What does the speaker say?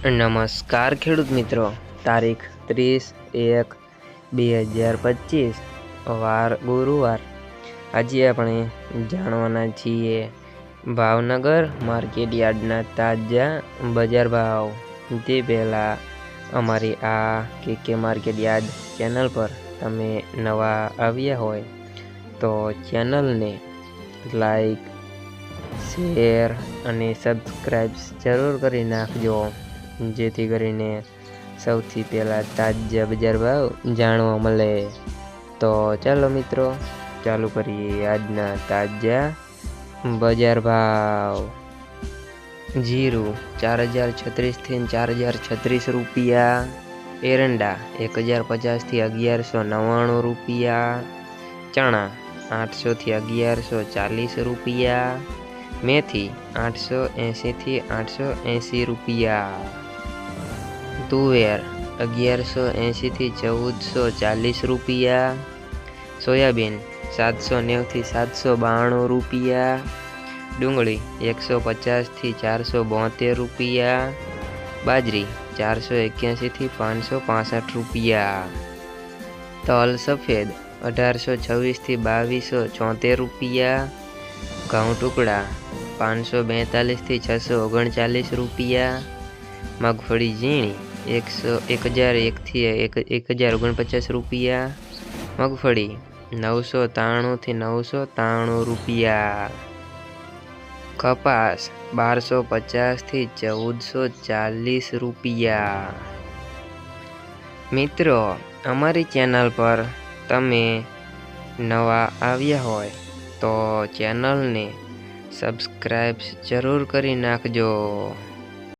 નમસ્કાર ખેડૂત મિત્રો. તારીખ ત્રીસ એક બે હજાર પચીસ, વાર ગુરુવાર. આજે આપણે જાણવાના છીએ ભાવનગર માર્કેટ યાર્ડના તાજા બજાર ભાવ. તે પહેલાં અમારી આ કે કે માર્કેટ યાર્ડ ચેનલ પર તમે નવા આવ્યા હોય તો ચેનલને લાઈક, શેર અને સબસ્ક્રાઈબ જરૂર કરી નાખજો. જેથી કરીને સૌથી પહેલાં તાજા બજાર ભાવ જાણવા મળે. તો ચાલો મિત્રો, ચાલુ કરીએ આજના તાજા બજાર ભાવ. જીરું ચાર હજાર છત્રીસથી ચાર હજાર છત્રીસ રૂપિયા. એરંડા એક હજાર પચાસથી અગિયારસો નવ્વાણું રૂપિયા. ચણા આઠસોથી અગિયારસો ચાલીસ રૂપિયા. મેથી આઠસો એંશીથી આઠસો એંશી રૂપિયા. તુવેર, અગિયારસો એંશીથી ચૌદસો ચાલીસ રૂપિયા. સોયાબીન, સાતસો નેવથી સાતસો બાણું રૂપિયા. ડુંગળી, એકસો પચાસથી ચારસો બોતેર રૂપિયા. બાજરી, ચારસો એક્યાસીથી પાંચસો પાસઠ રૂપિયા. તલ સફેદ, અઢારસો છવ્વીસથી બાવીસો ચોતેર રૂપિયા. ઘઉં ટુકડા, પાંચસો બેતાલીસથી છસો ઓગણચાલીસ રૂપિયા. મગફળી ઝીણી એકસો એક હજાર એકથી એક એક હજાર ઓગણપચાસ રૂપિયા મગફળી. નવસો ત્રાણુંથી નવસો ત્રાણું રૂપિયા. કપાસ બારસો પચાસથી ચૌદસો ચાલીસ રૂપિયા. મિત્રો, અમારી ચેનલ પર તમે નવા આવ્યા હોય તો ચેનલને સબસ્ક્રાઈબ જરૂર કરી નાખજો.